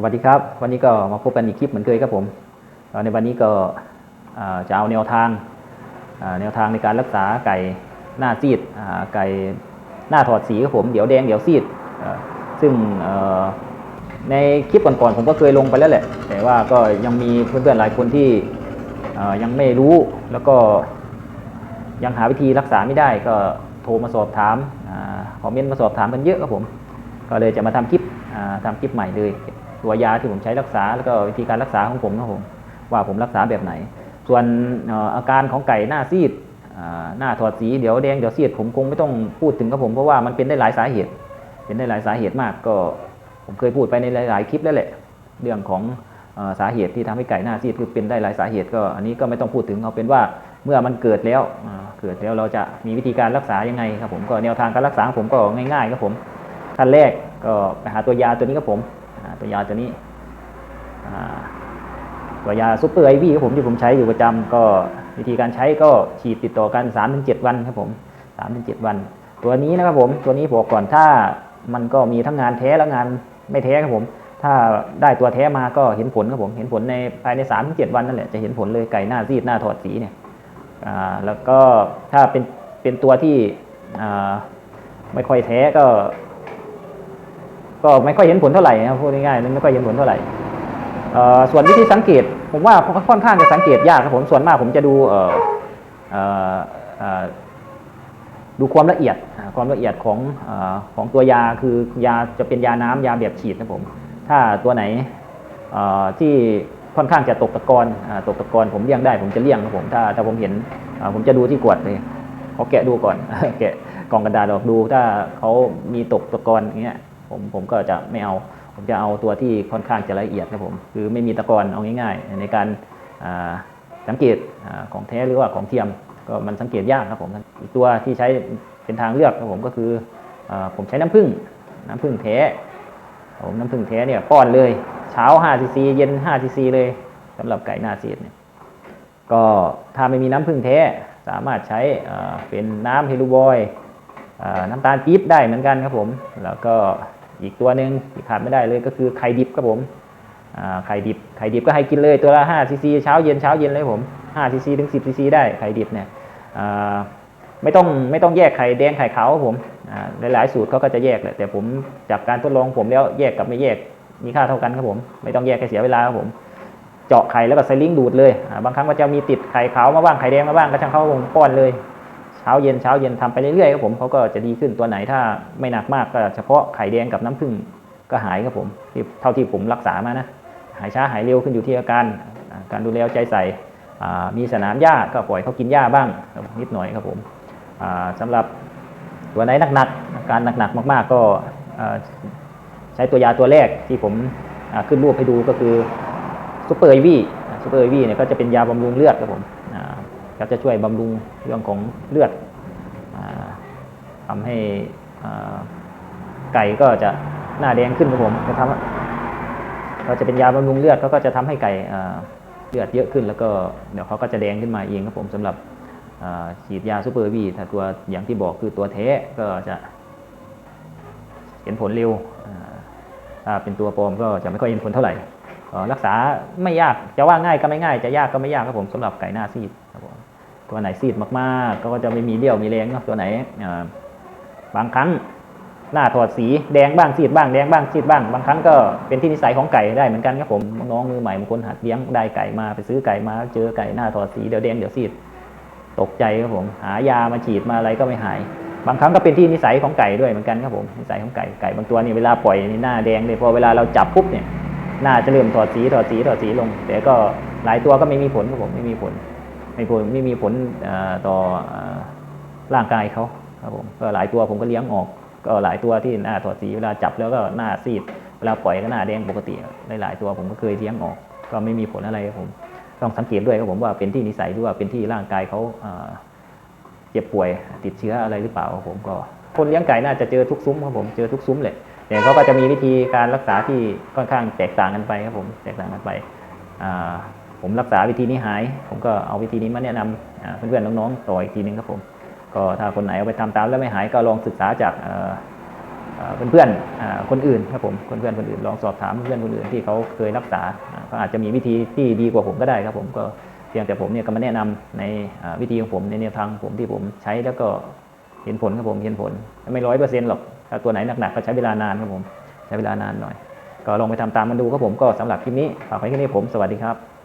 สวัสดีครับ วันนี้ก็มาพบกันอีกคลิปเหมือนเคยครับผมในวันนี้ก็จะเอาแนวทางแนวทางในการรักษาไก่หน้าซีดไก่หน้าถอดสีครับผมเดี๋ยวแดงเดี๋ยวซีดซึ่งในคลิปก่อนๆผมก็เคยลงไปแล้วแหละ แต่ว่าก็ยังมีเพื่อนๆหลายคนที่ยังไม่รู้แล้วก็ยังหาวิธีรักษาไม่ได้ก็โทรมาสอบถามคอมเมนต์มาสอบถามกันเยอะครับผม ก็เลยจะมาทำคลิปอ่าทำคลิปใหม่เลย ตัวยาที่ผมใช้รักษาแล้วก็วิธีการรักษาของผมนะผมว่าผมรักษาแบบไหน ส่วนอาการของไก่หน้าซีดหน้าถอดสีเดี๋ยวแดงเดี๋ยวซีดผมคงไม่ต้องพูดถึงครับผมเพราะว่ามันเป็นได้หลายสาเหตุ เป็นได้หลายสาเหตุมากก็ผมเคยพูดไปในหลาย ๆ คลิปแล้วแหละ เรื่องของสาเหตุที่ทำให้ไก่หน้าซีดคือเป็นได้หลายสาเหตุก็อันนี้ก็ไม่ต้องพูดถึงเอาเป็นว่าเมื่อมันเกิดแล้วเกิดแล้วเราจะมีวิธีการรักษายังไงครับผมก็แนวทางการรักษาของผมก็ง่ายๆครับผมขั้นแรกก็ไปหาตัวยาตัวนี้ครับผม ตัวยาตัวนี้อ่าตัวยาซูเปอร์ไอวีครับผมที่ผมใช้อยู่ประจำก็วิธีการใช้ก็ฉีดติดต่อกัน 3-7 วันครับผม3-7 วัน ตัวนี้นะครับผมตัวนี้บอกก่อนถ้ามันก็มีทั้งงานแท้และงานไม่แท้ครับผม ถ้าได้ตัวแท้มาก็เห็นผลครับผม เห็นผลในภายใน3าถึงเวันนั่นแหละจะเห็นผลเลยไก่หน้าซีดหน้าถอดสีเนี่ยแล้วก็ถ้าเป็นเป็นตัวที่ไม่ค่อยแท้ก็ ก็ไม่ค่อยเห็นผลเท่าไหร่นะพูดง่ายๆไม่ค่อยเห็นผลเท่าไหร่ส่วนวิธีสังเกต ผมว่าค่อนข้างจะสังเกตยากครับผมส่วนมากผมจะดูดูความละเอียดความละเอียดของอของตัวยาคือยาจะเป็นยาน้ำยาแบบฉีดนะผม ถ้าตัวไหนที่ค่อนข้างจะตกตะกอนอตกตะกอนผมเลี่ยงได้ผมจะเลี่ยงครับผมถ้าถ้าผมเห็นผมจะดูที่ขวดเลยเขาแกะดูก่อนแกะกล่องกระดาษออกดู ถ้าเขามีตกตะกอนอย่างเงี้ย ผมผมก็จะไม่เอา ผมจะเอาตัวที่ค่อนข้างจะละเอียดครับผมคือไม่มีตะกอนเอาง่ายๆ ในการสังเกตอของแท้หรือว่าของเทียมก็มันสังเกตยากครับผมอีกตัวที่ใช้เป็นทางเลือกครับผมก็คืออผมใช้น้ำผึ้งน้ำผึ้งแท้ผมน้ำผึ้งแท้เนี่ยป้อนเลยเช้า5ซีซีเย็น5ซีซีเลยสำหรับไก่หน้าซีดเนี่ยก็ถ้าไม่มีน้ำผึ้งแท้สามารถใช้เป็นน้ำเฮลูบอยน้ำตาลปี๊บได้เหมือนกันครับผม แล้วก็ อีกตัวหนึ่งที่ขาดไม่ได้เลยก็คือไข่ดิบครับผมไข่ดิบไข่ดิบก็ให้กินเลยตัวละ5ซีซีเช้าเย็นเช้าเย็นเลยผม5ซีซีถึง10ซีซีได้ไข่ดิบเนี่ยไม่ต้องไม่ต้องแยกไข่แดงไข่ขาวผมหลายๆสูตรเขาก็จะแยกแหละแต่ผมจากการทดลองผมแล้วแยกกับไม่แยกมีค่าเท่ากันครับผมไม่ต้องแยกให้เสียเวลาครับผมเจาะไข่แล้วก็ใส่ลิงดูดเลยบางครั้งก็จะมีติดไข่ขาวมาบ้างไข่แดงมาบ้างก็ช่างเขาผมป้อนเลย เช้าเย็นเช้าเย็นทำไปเรื่อยๆครับผมเขาก็จะดีขึ้นตัวไหนถ้าไม่หนักมากก็เฉพาะไข่แดงกับน้ำผึ้งก็หายครับผมเท่าที่ผมรักษามานะหายช้าหายเร็วขึ้นอยู่ที่อาการ การดูแลใจใส่มีสนามหญ้าก็ปล่อยเขากินหญ้าบ้างนิดหน่อยครับผมอ่าสำหรับตัวไหนหนักๆอาการหนักๆมาก ๆ ก็ใช้ตัวยาตัวแรกที่ผมขึ้นรูปให้ดูก็คือซูเปอร์ไอวีซูเปอร์ไอวีเนี่ยก็จะเป็นยาบำรุงเลือดครับผม ก็จะช่วยบำรุงเรื่องของเลือดอทำให้ไก่ก็จะหน้าแดงขึ้นครับผมจะทำก็จะเป็นยาบำรุงเลือดเขาก็จะทำให้ไก่เลือดเยอะขึ้น แล้วก็เดี๋ยวเขาก็จะแดงขึ้นมาเองครับผมสำหรับฉีดยาซูเปอร์วีถ้าตัวอย่างที่บอกคือตัวแท้ก็จะเห็นผลเร็วถ้าเป็นตัวปลอมก็จะไม่ค่อยเห็นผลเท่าไหร่รักษาไม่ยากจะว่าง่ายก็ไม่ง่าย จะยากก็ไม่ยากครับผมสำหรับไก่หน้าซีดครับผม ตัวไหนซีดมากๆ ก็จะไม่มีเลี้ยวมีแรงเนาะตัวไหนบางครั้งหน้าถอดสีแดงบ้างซีดบ้างแดงบ้างซีดบ้างบางครั้งก็เป็นที่นิสัยของไก่ได้เหมือนกันครับผมน้องมือใหม่บางคนหัดเลี้ยงได้ไก่มาไปซื้อไก่มาเจอไก่หน้าถอดสีเดี๋ยวแดงเดี๋ยวซีดตกใจครับผมหายามาฉีดมาอะไรก็ไม่หาย บางครั้งก็เป็นที่นิสัยของไก่ด้วยเหมือนกันครับผมนิสัยของไก่ไก่บางตัวนี่เวลาปล่อยนี่หน้าแดงเลยพอเวลาเราจับปุ๊บเนี่ยหน้าจะเริ่มถอดสีถอดสีถอดสีลง แต่ก็หลายตัวก็ไม่มีผลครับผมไม่มีผล ไม่ผลไม่มีผลต่อร่างกายเขาครับผมก็หลายตัวผมก็เลี้ยงออก ก็หลายตัวที่หน้าถอดสีเวลาจับแล้วก็หน้าซีดเวลาปล่อยก็หน้าแดงปกติหลายๆตัวผมก็เคยเลี้ยงออก ก็ไม่มีผลอะไรครับผมต้องสังเกตด้วยครับผมว่าเป็นที่นิสัยหรือว่าเป็นที่ร่างกายเขาเจ็บป่วยติดเชื้ออะไรหรือเปล่าครับผมก็ คนเลี้ยงไก่น่าจะเจอทุกซุ้มครับผมเจอทุกซุ้มเลยแต่เขาก็จะมีวิธีการรักษาที่ค่อนข้างแตกต่างกันไปครับผมแตกต่างกันไป ผมรักษาวิธีนี้หาย ผมก็เอาวิธีนี้มาแนะนำอ่าเพื่อนๆน้องๆต่ออีกทีนึงครับผมก็ถ้าคนไหนเอาไปทำตามแล้วไม่หายก็ลองศึกษาจากเอ่อเอ่อเพื่อนๆคนอื่นครับผมเพื่อนๆคนอื่นลองสอบถามเพื่อนคนอื่นที่เขาเคยรักษาอ่าอาจจะมีวิธีที่ดีกว่าผมก็ได้ครับผมก็เพียงแต่ผมเนี่ยก็มาแนะนำในวิธีของผมในแนวทางผมที่ผมใช้แล้วก็เห็นผลครับผมเห็นผลไม่ร้อยเปอร์เซ็นต์หรอกถ้าตัวไหนหนักๆก็ใช้เวลานานครับผมใช้เวลานานหน่อย ก็ลองไปทำตามมันดูครับผมก็สำหรับคลิปนี้ฝากไว้แค่นี้ผมสวัสดีครับ